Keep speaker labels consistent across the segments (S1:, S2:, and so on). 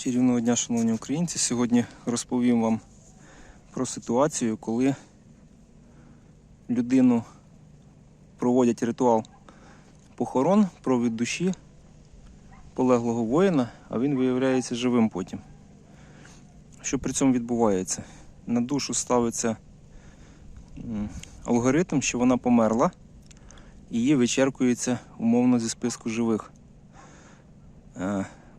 S1: Чарівного дня, шановні українці. Сьогодні розповім вам про ситуацію, коли людину проводять ритуал похорон, провід душі полеглого воїна, а він виявляється живим потім. Що при цьому відбувається? На душу ставиться алгоритм, що вона померла, і її вичеркується умовно зі списку живих.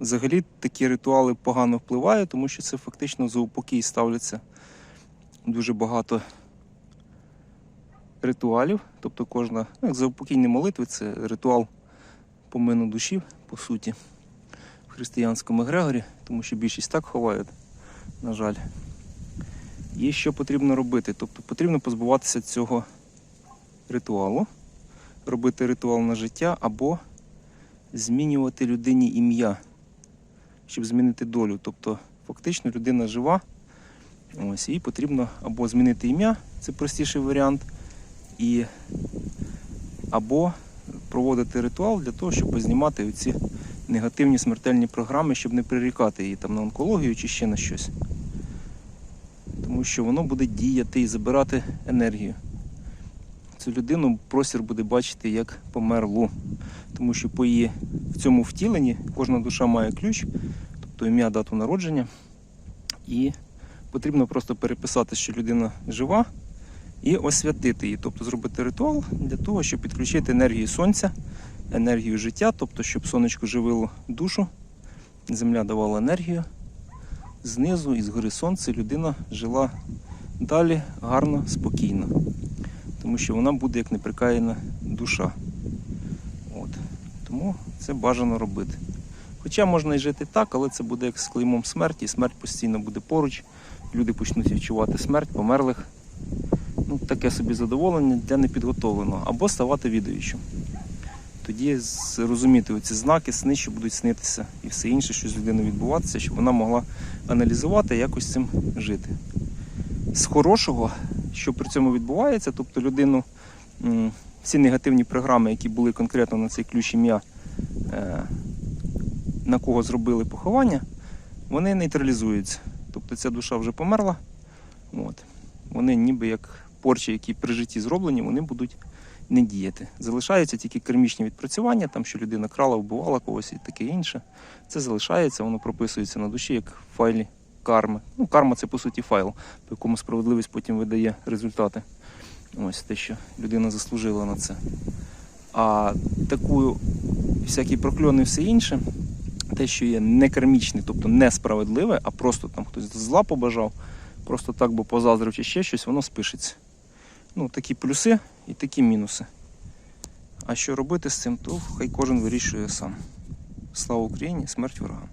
S1: Взагалі такі ритуали погано впливають, тому що це фактично за упокій ставляться дуже багато ритуалів. Тобто кожна ну, як заупокійні молитви це ритуал помину душі, по суті, в християнському егрегорі, тому що більшість так ховають, на жаль. І що потрібно робити? Тобто потрібно позбуватися цього ритуалу, робити ритуал на життя або змінювати людині ім'я щоб змінити долю. Тобто, фактично людина жива, ось, їй потрібно або змінити ім'я, це простіший варіант, і, або проводити ритуал для того, щоб знімати оці негативні смертельні програми, щоб не прирікати її там на онкологію чи ще на щось. Тому що воно буде діяти і забирати енергію. Цю людину простір буде бачити як померлу. Тому що по її в цьому втіленні кожна душа має ключ, тобто ім'я, дату народження. І потрібно просто переписати, що людина жива, і освятити її, тобто зробити ритуал для того, щоб підключити енергію сонця, енергію життя, тобто, щоб сонечко живило душу, земля давала енергію. Знизу і згори сонце людина жила далі гарно, спокійно. Тому що вона буде як неприкаяна душа. От. Тому це бажано робити. Хоча можна і жити так, але це буде як з клеймом смерті, смерть постійно буде поруч, люди почнуть відчувати смерть померлих. Ну, таке собі задоволення для непідготовленого. Або ставати відаючим. Тоді зрозуміти оці знаки, сни, що будуть снитися, і все інше, що з людиною відбуватися, щоб вона могла аналізувати і якось цим жити. З хорошого, що при цьому відбувається, тобто людину всі негативні програми, які були конкретно на цей ключ ім'я, е, на кого зробили поховання, вони нейтралізуються. Тобто ця душа вже померла. От. Вони ніби як порчі, які при житті зроблені, вони будуть не діяти. Залишаються тільки кермічні відпрацювання, там що людина крала, вбивала когось і таке інше. Це залишається, воно прописується на душі як файлі карми. Ну, карма це по суті файл, по якому справедливість потім видає результати. Ось те, що людина заслужила на це. А таку всякі прокльони і все інше, те, що є не кармічне, тобто несправедливе, а просто там хтось зла побажав, просто так бо позаздрив чи ще щось, воно спишеться. Ну, такі плюси і такі мінуси. А що робити з цим, то хай кожен вирішує сам. Слава Україні, смерть ворогам.